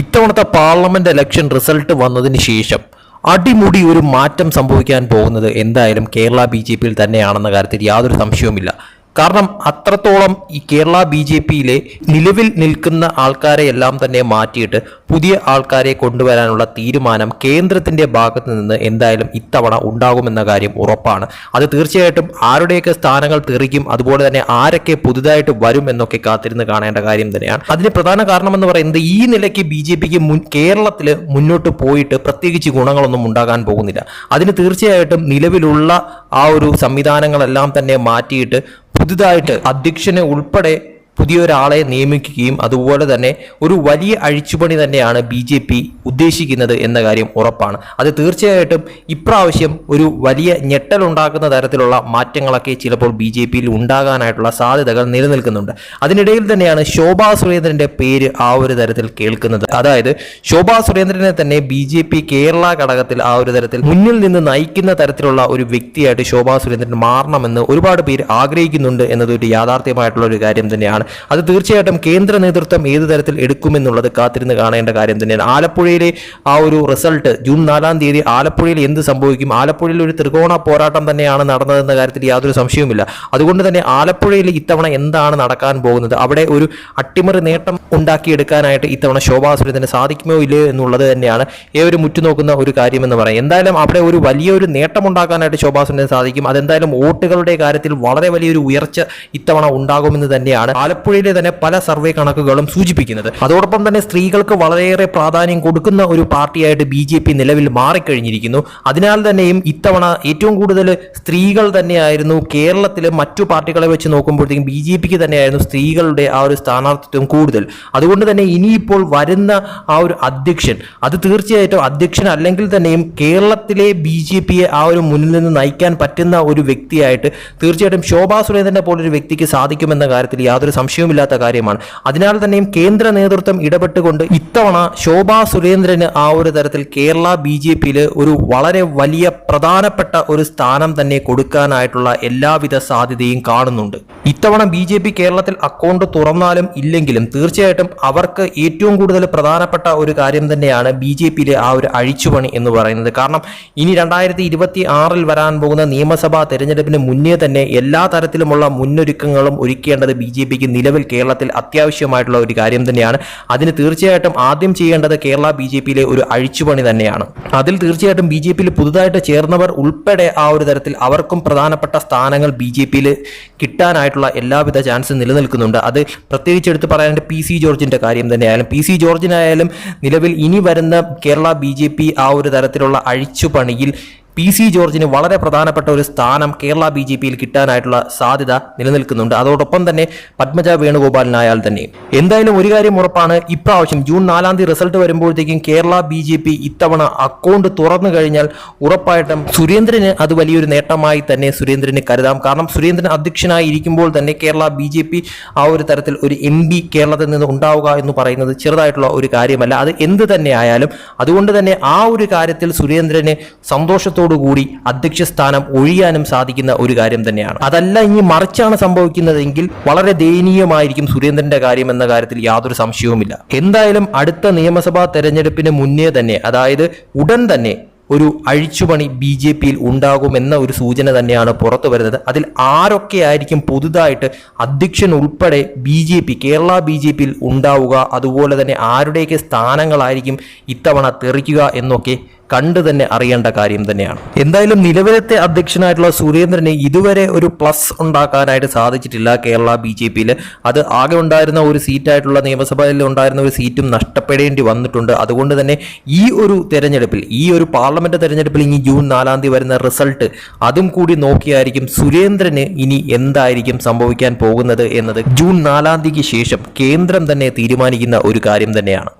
ഇത്തവണത്തെ parliament election result വന്നതിന് ശേഷം അടിമുടി ഒരു മാറ്റം സംഭവിക്കാൻ പോകുന്നത് എന്തായാലും കേരള ബി ജെ പിയിൽ തന്നെയാണെന്ന കാര്യത്തിൽ യാതൊരു സംശയവുമില്ല. കാരണം അത്രത്തോളം ഈ കേരള ബി ജെ പിയിലെ നിലവിൽ നിൽക്കുന്ന ആൾക്കാരെ എല്ലാം തന്നെ മാറ്റിയിട്ട് പുതിയ ആൾക്കാരെ കൊണ്ടുവരാനുള്ള തീരുമാനം കേന്ദ്രത്തിന്റെ ഭാഗത്ത് നിന്ന് എന്തായാലും ഇത്തവണ ഉണ്ടാകുമെന്ന കാര്യം ഉറപ്പാണ്. അത് തീർച്ചയായിട്ടും ആരുടെയൊക്കെ സ്ഥാനങ്ങൾ തെറിക്കും അതുപോലെ തന്നെ ആരൊക്കെ പുതുതായിട്ട് വരും എന്നൊക്കെ കാത്തിരുന്ന് കാണേണ്ട കാര്യം തന്നെയാണ്. അതിന് പ്രധാന കാരണമെന്ന് പറയുന്നത് ഈ നിലയ്ക്ക് ബി ജെ പിക്ക് മുൻ കേരളത്തിൽ മുന്നോട്ട് പോയിട്ട് പ്രത്യേകിച്ച് ഗുണങ്ങളൊന്നും ഉണ്ടാകാൻ പോകുന്നില്ല. അതിന് തീർച്ചയായിട്ടും നിലവിലുള്ള ആ ഒരു സംവിധാനങ്ങളെല്ലാം തന്നെ മാറ്റിയിട്ട് പുതുതായിട്ട് അധ്യക്ഷനെ ഉൾപ്പെടെ പുതിയൊരാളെ നിയമിക്കുകയും അതുപോലെ തന്നെ ഒരു വലിയ അഴിച്ചുപണി തന്നെയാണ് ബി ജെ പി ഉദ്ദേശിക്കുന്നത് എന്ന കാര്യം ഉറപ്പാണ്. അത് തീർച്ചയായിട്ടും ഇപ്രാവശ്യം ഒരു വലിയ ഞെട്ടലുണ്ടാക്കുന്ന തരത്തിലുള്ള മാറ്റങ്ങളൊക്കെ ചിലപ്പോൾ ബി ജെ പിയിൽ ഉണ്ടാകാനായിട്ടുള്ള സാധ്യതകൾ നിലനിൽക്കുന്നുണ്ട്. അതിനിടയിൽ തന്നെയാണ് ശോഭാ സുരേന്ദ്രന്റെ പേര് ആ ഒരു തരത്തിൽ കേൾക്കുന്നത്. അതായത് ശോഭാ സുരേന്ദ്രനെ തന്നെ ബി ജെ പി കേരള ഘടകത്തിൽ ആ ഒരു തരത്തിൽ മുന്നിൽ നിന്ന് നയിക്കുന്ന തരത്തിലുള്ള ഒരു വ്യക്തിയായിട്ട് ശോഭാ സുരേന്ദ്രൻ മാറണമെന്ന് ഒരുപാട് പേര് ആഗ്രഹിക്കുന്നുണ്ട് എന്നത് ഒരു യാഥാർത്ഥ്യമായിട്ടുള്ള ഒരു കാര്യം തന്നെയാണ്. അത് തീർച്ചയായിട്ടും കേന്ദ്ര നേതൃത്വം ഏത് തരത്തിൽ എടുക്കുമെന്നുള്ളത് കാത്തിരുന്ന് കാണേണ്ട കാര്യം തന്നെയാണ്. ആലപ്പുഴയിലെ ആ ഒരു റിസൾട്ട് ജൂൺ നാലാം തീയതി ആലപ്പുഴയിൽ എന്ത് സംഭവിക്കും? ആലപ്പുഴയിൽ ഒരു ത്രികോണ പോരാട്ടം തന്നെയാണ് നടന്നതെന്ന കാര്യത്തിൽ യാതൊരു സംശയവുമില്ല. അതുകൊണ്ട് തന്നെ ആലപ്പുഴയിൽ ഇത്തവണ എന്താണ് നടക്കാൻ പോകുന്നത്? അവിടെ ഒരു അട്ടിമറി നേട്ടം ഉണ്ടാക്കിയെടുക്കാനായിട്ട് ഇത്തവണ ശോഭാ സുരേന്ദ്രന് സാധിക്കുമോ ഇല്ലയോ എന്നുള്ളത് തന്നെയാണ് ഏവരും ഉറ്റുനോക്കുന്ന ഒരു കാര്യമെന്ന് പറയാം. എന്തായാലും അവിടെ ഒരു വലിയൊരു നേട്ടം ഉണ്ടാക്കാനായിട്ട് ശോഭാ സുരേന്ദ്രന് സാധിക്കും. അതെന്തായാലും വോട്ടുകളുടെ കാര്യത്തിൽ വളരെ വലിയൊരു ഉയർച്ച ഇത്തവണ ഉണ്ടാകുമെന്ന് തന്നെയാണ് ആലപ്പുഴയിലെ തന്നെ പല സർവേ കണക്കുകളും സൂചിപ്പിക്കുന്നത്. അതോടൊപ്പം തന്നെ സ്ത്രീകൾക്ക് വളരെയേറെ പ്രാധാന്യം കൊടുക്കുന്ന ഒരു പാർട്ടിയായിട്ട് ബി ജെ പി നിലവിൽ മാറിക്കഴിഞ്ഞിരിക്കുന്നു. അതിനാൽ തന്നെയും ഇത്തവണ ഏറ്റവും കൂടുതൽ സ്ത്രീകൾ തന്നെയായിരുന്നു കേരളത്തിലെ മറ്റു പാർട്ടികളെ വെച്ച് നോക്കുമ്പോഴത്തേക്കും ബി ജെ പിക്ക് തന്നെയായിരുന്നു സ്ത്രീകളുടെ ആ ഒരു സ്ഥാനാർത്ഥിത്വം കൂടുതൽ. അതുകൊണ്ട് തന്നെ ഇനിയിപ്പോൾ വരുന്ന ആ ഒരു അധ്യക്ഷൻ അത് തീർച്ചയായിട്ടും അധ്യക്ഷൻ അല്ലെങ്കിൽ തന്നെയും കേരളത്തിലെ ബി ജെ പിയെ ആ ഒരു മുന്നിൽ നിന്ന് നയിക്കാൻ പറ്റുന്ന ഒരു വ്യക്തിയായിട്ട് തീർച്ചയായിട്ടും ശോഭാ സുരേന്ദ്രനെ പോലൊരു വ്യക്തിക്ക് സാധിക്കുമെന്ന കാര്യത്തിൽ യാതൊരു സംശയവുമില്ലാത്ത കാര്യമാണ്. അതിനാൽ തന്നെയും കേന്ദ്ര നേതൃത്വം ഇടപെട്ടുകൊണ്ട് ഇത്തവണ ശോഭാ സുരേന്ദ്രന് ആ ഒരു തരത്തിൽ കേരള ബി ജെ പിയിൽ ഒരു വളരെ വലിയ പ്രധാനപ്പെട്ട ഒരു സ്ഥാനം തന്നെ കൊടുക്കാനായിട്ടുള്ള എല്ലാവിധ സാധ്യതയും കാണുന്നുണ്ട്. ഇത്തവണ ബി ജെ പി കേരളത്തിൽ അക്കൗണ്ട് തുറന്നാലും ഇല്ലെങ്കിലും തീർച്ചയായിട്ടും അവർക്ക് ഏറ്റവും കൂടുതൽ പ്രധാനപ്പെട്ട ഒരു കാര്യം തന്നെയാണ് ബി ജെ പിയിലെ ആ ഒരു അഴിച്ചുപണി എന്ന് പറയുന്നത്. കാരണം ഇനി രണ്ടായിരത്തി ഇരുപത്തി ആറിൽ വരാൻ പോകുന്ന നിയമസഭാ തെരഞ്ഞെടുപ്പിന് മുന്നേ തന്നെ എല്ലാ തരത്തിലുമുള്ള മുന്നൊരുക്കങ്ങളും ഒരുക്കേണ്ടത് ബി ജെ പിക്ക് നിലവിൽ കേരളത്തിൽ അത്യാവശ്യമായിട്ടുള്ള ഒരു കാര്യം തന്നെയാണ്. അതിന് തീർച്ചയായിട്ടും ആദ്യം ചെയ്യേണ്ടത് കേരള ബി ജെ പിയിലെ ഒരു അഴിച്ചുപണി തന്നെയാണ്. അതിൽ തീർച്ചയായിട്ടും ബി ജെ പിയിൽ പുതുതായിട്ട് ചേർന്നവർ ഉൾപ്പെടെ ആ ഒരു തരത്തിൽ അവർക്കും പ്രധാനപ്പെട്ട സ്ഥാനങ്ങൾ ബി ജെ പിയിൽ കിട്ടാനായിട്ടുള്ള എല്ലാവിധ ചാൻസും നിലനിൽക്കുന്നുണ്ട്. അത് പ്രത്യേകിച്ച് എടുത്ത് പറയാനായിട്ട് പി സി ജോർജിന്റെ കാര്യം തന്നെയായാലും പി സി ജോർജിനായാലും നിലവിൽ ഇനി വരുന്ന കേരള ബി ജെ പി ആ ഒരു തരത്തിലുള്ള അഴിച്ചുപണിയിൽ പി സി ജോർജിന് വളരെ പ്രധാനപ്പെട്ട ഒരു സ്ഥാനം കേരള ബി ജെ പിയിൽ കിട്ടാനായിട്ടുള്ള സാധ്യത നിലനിൽക്കുന്നുണ്ട്. അതോടൊപ്പം തന്നെ പത്മജ വേണുഗോപാലിനായാൽ തന്നെ എന്തായാലും ഒരു കാര്യം ഉറപ്പാണ് ഇപ്രാവശ്യം ജൂൺ നാലാം തീയതി റിസൾട്ട് വരുമ്പോഴത്തേക്കും കേരള ബി ജെ പി ഇത്തവണ അക്കൗണ്ട് തുറന്നു കഴിഞ്ഞാൽ ഉറപ്പായിട്ടും സുരേന്ദ്രന് അത് വലിയൊരു നേട്ടമായി തന്നെ സുരേന്ദ്രന് കരുതാം. കാരണം സുരേന്ദ്രൻ അധ്യക്ഷനായി ഇരിക്കുമ്പോൾ തന്നെ കേരള ബി ജെ പി ആ ഒരു തരത്തിൽ ഒരു എം പി കേരളത്തിൽ നിന്ന് ഉണ്ടാവുക എന്ന് പറയുന്നത് ചെറുതായിട്ടുള്ള ഒരു കാര്യമല്ല. അത് എന്ത് തന്നെ ആയാലും അതുകൊണ്ട് തന്നെ ആ ഒരു കാര്യത്തിൽ സുരേന്ദ്രന് സന്തോഷത്തോടു കൂടി അധ്യക്ഷ സ്ഥാനം ഒഴിയാനും സാധിക്കുന്ന ഒരു കാര്യം തന്നെയാണ്. അതല്ല ഇനി മറിച്ചാണ് സംഭവിക്കുന്നതെങ്കിൽ വളരെ ദയനീയമായിരിക്കും സുരേന്ദ്രന്റെ കാര്യം എന്ന കാര്യത്തിൽ യാതൊരു സംശയവുമില്ല. എന്തായാലും അടുത്ത നിയമസഭാ തെരഞ്ഞെടുപ്പിന് മുന്നേ തന്നെ അതായത് ഉടൻ തന്നെ ഒരു അഴിച്ചുപണി ബി ജെ പിയിൽ ഉണ്ടാകുമെന്ന ഒരു സൂചന തന്നെയാണ് പുറത്തു വരുന്നത്. അതിൽ ആരൊക്കെയായിരിക്കും പുതുതായിട്ട് അധ്യക്ഷൻ ഉൾപ്പെടെ B J P Kerala B J പിയിൽ ഉണ്ടാവുക അതുപോലെ തന്നെ ആരുടെയൊക്കെ സ്ഥാനങ്ങളായിരിക്കും ഇത്തവണ തെറിക്കുക എന്നൊക്കെ കണ്ടു തന്നെ അറിയേണ്ട കാര്യം തന്നെയാണ്. എന്തായാലും നിലവിലത്തെ അധ്യക്ഷനായിട്ടുള്ള സുരേന്ദ്രന് ഇതുവരെ ഒരു പ്ലസ് ഉണ്ടാക്കാനായിട്ട് സാധിച്ചിട്ടില്ല കേരള ബി ജെ പിയിൽ അത് ആകെ ഉണ്ടായിരുന്ന ഒരു സീറ്റായിട്ടുള്ള നിയമസഭയിൽ ഉണ്ടായിരുന്ന ഒരു സീറ്റും നഷ്ടപ്പെടേണ്ടി വന്നിട്ടുണ്ട്. അതുകൊണ്ട് തന്നെ ഈ ഒരു തെരഞ്ഞെടുപ്പിൽ ഈ ഒരു പാർലമെന്റ് തെരഞ്ഞെടുപ്പിൽ ഇനി ജൂൺ നാലാം തീയതി വരുന്ന റിസൾട്ട് അതും കൂടി നോക്കിയായിരിക്കും സുരേന്ദ്രന് ഇനി എന്തായിരിക്കും സംഭവിക്കാൻ പോകുന്നത് എന്നത് ജൂൺ നാലാം തീയതിക്ക് ശേഷം കേന്ദ്രം തന്നെ തീരുമാനിക്കുന്ന ഒരു കാര്യം തന്നെയാണ്.